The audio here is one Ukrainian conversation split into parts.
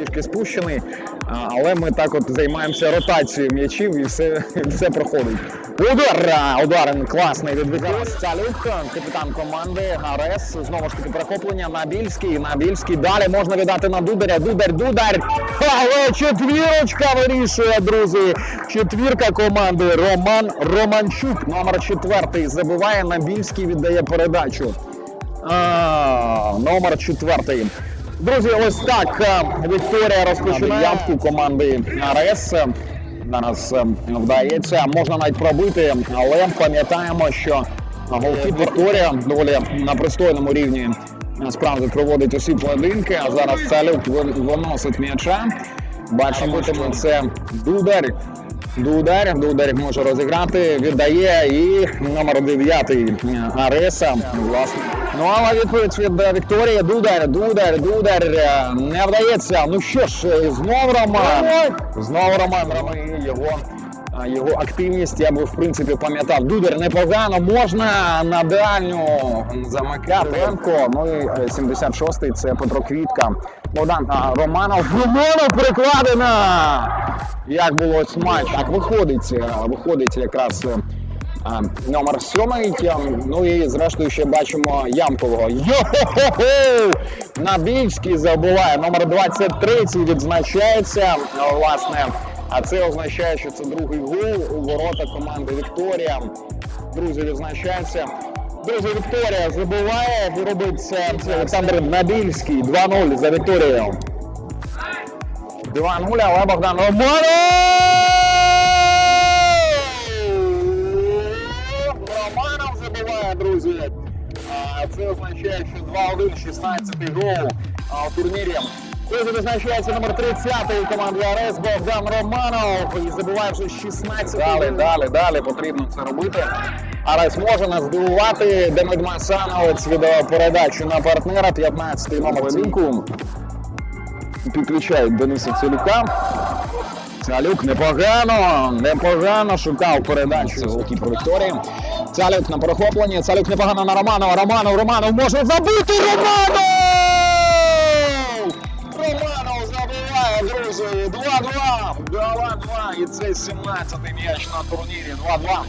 трішки спущений, але ми так от займаємося ротацією м'ячів і все, все проходить. Удар! а, Удар класний від. Цалюк, капітан команди Арес. Знову ж таки перехоплення на Більський. На Більський. Далі можна віддати на Дударя. Дудар, Дудар. Але четвірочка вирішує, друзі. Четвірка команди Роман Романчук. Номер четвертий забиває. На Більський віддає передачу. А, номер четвертий. Друзі, ось так е, Вікторія розпочинає явку команди АРС. Зараз е, вдається, можна навіть пробити, але пам'ятаємо, що голкіпер Вікторія доволі на пристойному рівні насправді проводить усі поєдинки. А зараз Салюк виносить м'яча. Бачимо, що це Дудар. Дудар, Дудар може розіграти, віддає і номер 9 Ареса. Власне. Ну але відповідь від е, Вікторії. Дудар, Дудар, Дудар е, не вдається. Ну що ж, е, знов Роман. Знов Роман Роман його. Його активність я би в принципі пам'ятав. Дудар непогано, можна на дальню замикати. Ну і е, 76-й це Петро Квітка. Богдан а, Романов. Романов перекладена! Як було смач, так виходить, виходить якраз а, номер сьомий. Ну і зрештою ще бачимо Ямкового. Йо-хо-хо! Набільський забуває. Номер 23 відзначається. Власне, а це означає, що це другий гол у ворота команди Вікторія. Друзі, відзначається. Друзі, Вікторія забиває і робить це Олександр Набільський. 2-0 за Вікторією. 2-0, але Богдан Романов! Це означає, що 2-1, 16 гол а, у турнірі. Друзі, визначається номер 30 команди АРС Богдан Романов. І забиває вже 16 Далі, далі, далі потрібно це робити. Арес може нас здивувати. Демид Масановець віддав передачу на партнера. 15-й номер підключають Дениса Цілюка. Цалюк непогано, непогано шукав передачу голкіпер Вікторії. Цалюк на перехопленні, Цалюк непогано на Романова. Романов, Романов може забити Романов! Романов забиває, друзі. 2-2. 2-2. І це 17-й м'яч на турнірі. 2-2.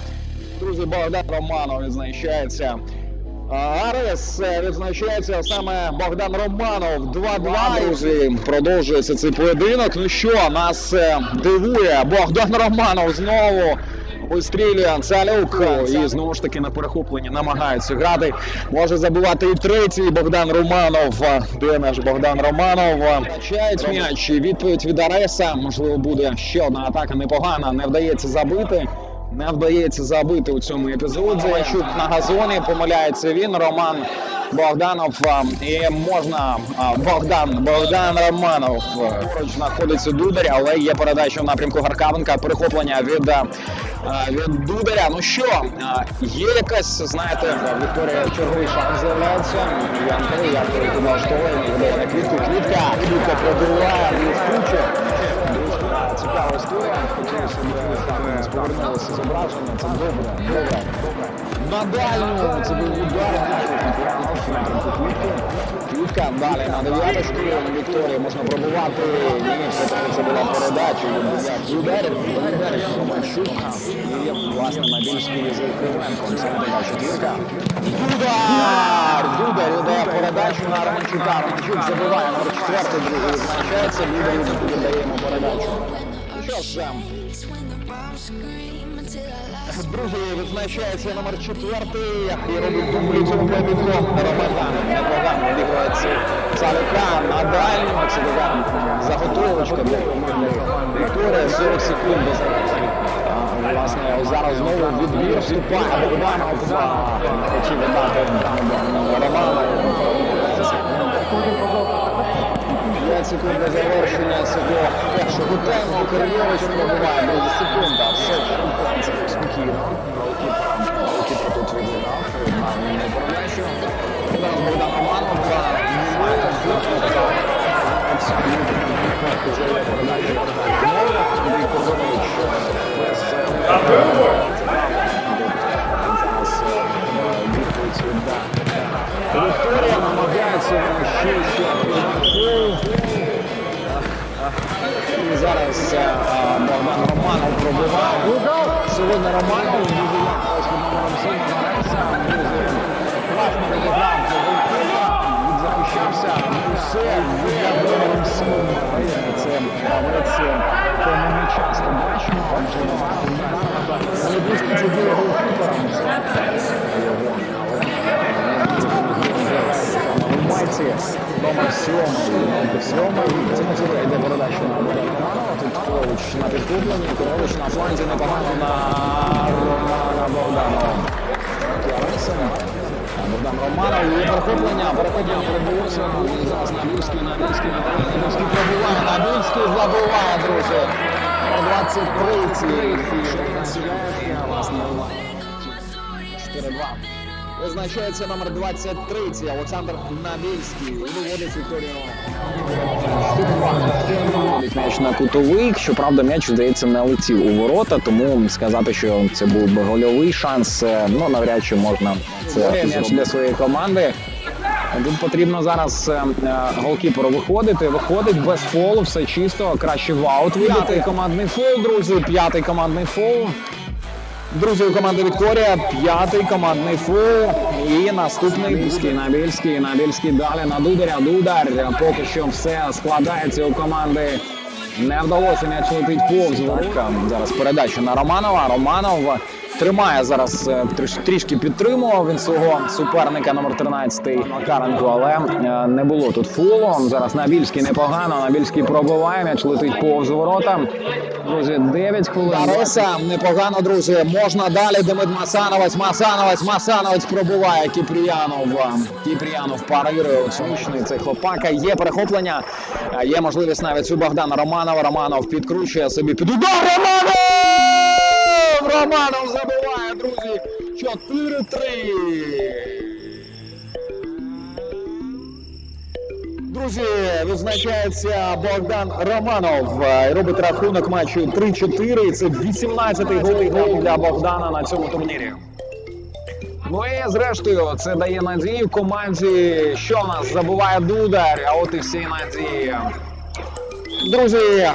Друзі, Богдан Романов відзначається. Арес е, відзначається саме Богдан Романов. 2-2. Друзі, продовжується цей поєдинок. Ну що, нас е, дивує. Богдан Романов знову вистрілює Цалюк. І знову ж таки на перехопленні намагається грати. Може забивати і третій Богдан Романов. Де наш Богдан Романов? Втрачають м'яч. Відповідь від Ареса. Можливо, буде ще одна атака непогана. Не вдається забити. Не вдається забити у цьому епізоді. Іванчук на газоні помиляється він. Роман Богданов і можна Богдан Богдан Романов поруч знаходиться Дудар, але є передача в напрямку Гаркавенка. Перехоплення від, від Дударя. Ну що, є якась, знаєте, Вікторія черговий шанс з'являється. Янковий підлаштовує, віддає на квітку. Квітка, квітка пробиває, відкручує. Цікава історія. Повернулося зображення. Це добре, добре. На дальню це був удар. Квітка далі на дев'яточку. Вікторії можна пробувати. Ні, все-таки це була передача. Ударів, ударів, Романчук. І, власне, на більшій з Кривенком. Це була четвірка. Дудар! Дудар віддає передачу на Романчука. Романчук забиває номер четвертий, другий відзначається. Дудар віддає йому передачу. Ну що ем, Друзі, відзначається номер четвертий і робить дубль цього поєдинку Роман Непогано відіграється Цалюка на дальньому. Це заготовочка для команди Вікторія. 40 секунд Власне, зараз знову відбір вступає Богданов. Хотів віддати Роману. 5 секунд до завершення свого першого тайму. Кирилович пробиває 10 секунд, все спокійно. Голкіпер тут відіграв, не передачу. Зараз Богдан Романов, Андрій Козович гравець, кому ми часто бачимо. Адже але близько це діє голкіпером. Майці номер 7. Номер 7. Це можливо йде передача на Романова. Тут Корович на підкупленні. Корович на фланзі непогано на Романа Богданова. Яренсен. Богдан Романов і перехоплення, перехоплення пробулося. І зараз Набільський, Набільський, Набільський пробуває, Набільський забуває, друзі. 23-й. Власне, 4-2. Визначається номер 23 Олександр Набільський. Виводить Вікторію. М'яч на кутовий. Щоправда, м'яч, здається, не летів у ворота, тому сказати, що це був би гольовий шанс, е, ну навряд чи можна це м'яч для своєї команди. Тут потрібно зараз е, е, голкіперу виходити. Виходить без фолу, все чисто, краще в аут вийти. П'ятий командний фол, друзі. П'ятий командний фол. Друзі, у команди Вікторія п'ятий командний фул. І наступний Набільський, Набільський, Набільський далі на Дударя. Дудар. Поки що все складається у команди. Не вдалося м'яч летить повз. Зараз передача на Романова. Романов тримає зараз е, трішки підтримував він свого суперника номер 13 Макаренко, але е, не було тут фолу. Зараз Набільський непогано. Набільський пробиває, м'яч летить повз ворота. Друзі, 9 хвилин. Дареса непогано, друзі. Можна далі. Демид Масановець, Масановець, Масановець пробуває Кіпріянов. Кіпріянов парирує оціночний цей хлопака. Є перехоплення. Е, Є можливість навіть у Богдана Романова. Романов підкручує собі під удар. Романов! Романов друзі. 4-3. Друзі, відзначається Богдан Романов. Е, Робить рахунок матчу 3-4. Це 18-й гол для Богдана на цьому турнірі. Ну і зрештою, це дає надію команді, що нас забуває Дудар, а от і всі надії. Друзі,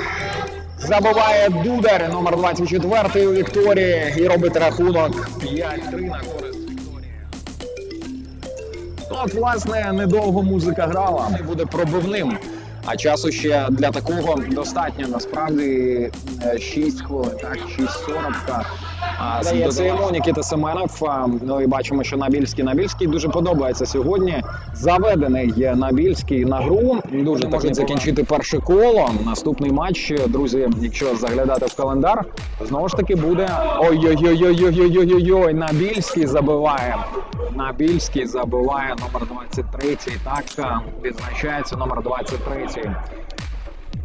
забуває Дудар, номер 24 у Вікторії, і робить рахунок 5-3 на користь Вікторії. От, власне, недовго музика грала. Не буде пробивним. А часу ще для такого достатньо. Насправді 6 хвилин, так, 6.40. Здається йому Нікіта Семенов. Ну і бачимо, що Набільський Набільський дуже подобається сьогодні. Заведений є Набільський на гру. Дуже можуть закінчити перше коло. Наступний матч, друзі, якщо заглядати в календар, знову ж таки буде ой-ой-ой-ой-ой-ой-ой-ой. Набільський забиває. Набільський забиває номер 23. Так відзначається номер 23.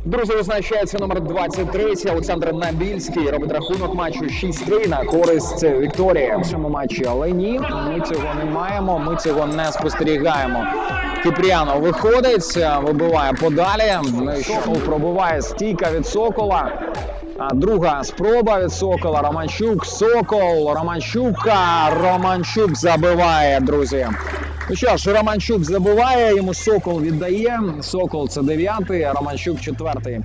Друзі, визначається номер 23 Олександр Набільський. Робить рахунок матчу 6-3 на користь Вікторії. В цьому матчі, але ні, ми цього не маємо. Ми цього не спостерігаємо. Кіпріанов виходить, вибиває подалі. Ну і пробиває стійка від Сокола. А друга спроба від Сокола. Романчук, Сокол, Романчука. Романчук забиває, друзі. Ну що ж, Романчук забиває, йому Сокол віддає. Сокол це дев'ятий, а Романчук четвертий.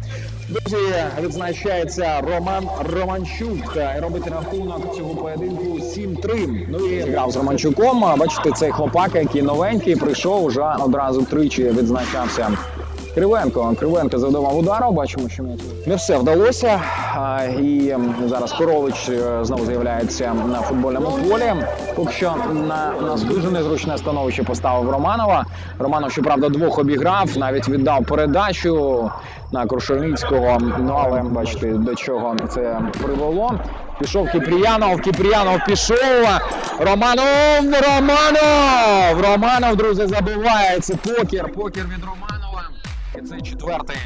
Друзі, відзначається Роман Романчук. І робить рахунок цього поєдинку 7-3. Ну і грав з Романчуком. Бачите, цей хлопак, який новенький, прийшов уже одразу тричі відзначався. Кривенко. Кривенко завдавав удару. Бачимо, що не все вдалося. І зараз Корович е, знову з'являється на футбольному полі. Поки що на нас дуже незручне становище поставив Романова. Романов, щоправда, двох обіграв, навіть віддав передачу на Крушельницького. Ну але бачите, до чого це привело. Пішов Кіпріянов, Кіпріянов пішов. Романов! Романов! Романов, друзі, забиває. Це покер. Покер від Романова. І це четвертий.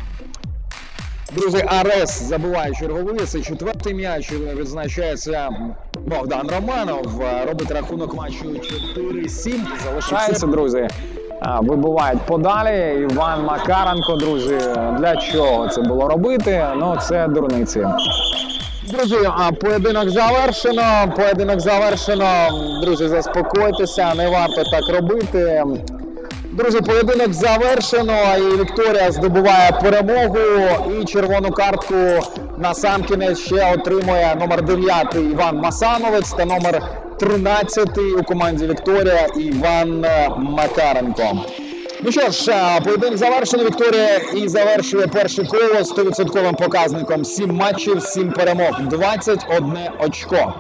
Друзі, Арес забиває черговий. Це четвертий м'яч. Відзначається Богдан Романов. Робить рахунок матчу 4-7. Залишається, друзі. Вибувають подалі. Іван Макаренко, друзі. Для чого це було робити? Ну, це дурниці. Друзі, а поєдинок завершено. Поєдинок завершено. Друзі, заспокойтеся, не варто так робити. Друзі, поєдинок завершено, і Вікторія здобуває перемогу. І червону картку на сам кінець ще отримує номер 9 Іван Масановець та номер 13 у команді Вікторія Іван Макаренко. Ну що ж, е, поєдинок завершено. Вікторія і завершує перше коло з 100% показником. 7 матчів, 7 перемог, 21 очко.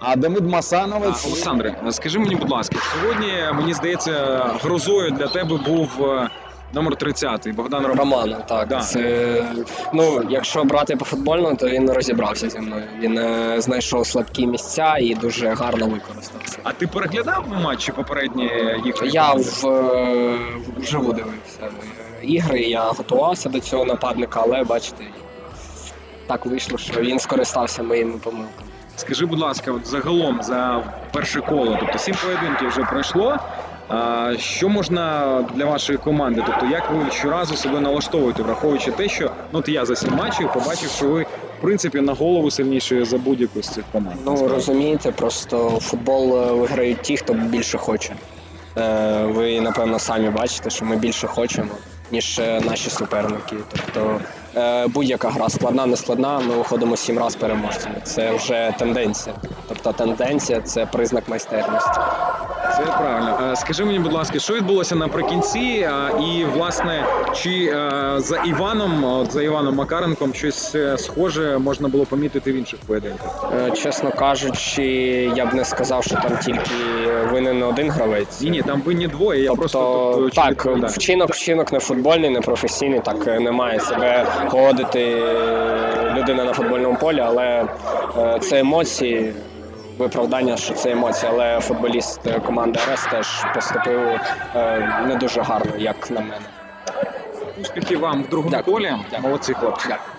А Демид Масановець. Олександре, скажи мені, будь ласка, сьогодні мені здається, грозою для тебе був е, номер 30 Богдан Роман. Романа, так. Да. Це, ну, якщо брати по футбольному, то він розібрався зі мною. Він е, знайшов слабкі місця і дуже гарно використав це. А ти переглядав матчі попередні їхні? Я в, е, вживу дивився ігри, я готувався до цього нападника, але бачите, так вийшло, що він скористався моїми помилками. Скажи, будь ласка, от загалом за перше коло, тобто сім поєдинків вже пройшло. А, що можна для вашої команди? Тобто, як ви щоразу себе налаштовуєте, враховуючи те, що ну от я за сім матчів побачив, що ви в принципі на голову сильніші за будь-яку з цих команд. Ну розумієте, просто футбол е, виграють ті, хто більше хоче. Е, Ви напевно самі бачите, що ми більше хочемо, ніж е, наші суперники. Тобто будь-яка гра складна, не складна, ми виходимо сім разів переможцями. Це вже тенденція. Тобто тенденція це признак майстерності. Це правильно. Е, Скажи мені, будь ласка, що відбулося наприкінці? І власне, чи е, за Іваном, за Іваном Макаренком, щось е, схоже можна було помітити в інших поєдинках? Е, Чесно кажучи, я б не сказав, що там тільки винен один гравець. Ні, ні, там винні двоє. Я просто Тобто, тут, е, так, вчинок, вчинок не футбольний, не професійний, так е, не має себе поводити людина на футбольному полі, але е, це емоції. Виправдання, що це емоції, але футболіст е, команди РС теж поступив е, не дуже гарно, як на мене. Успіхів вам в другому Дякую. колі. Дякую. Молодці, хлопці. Дякую.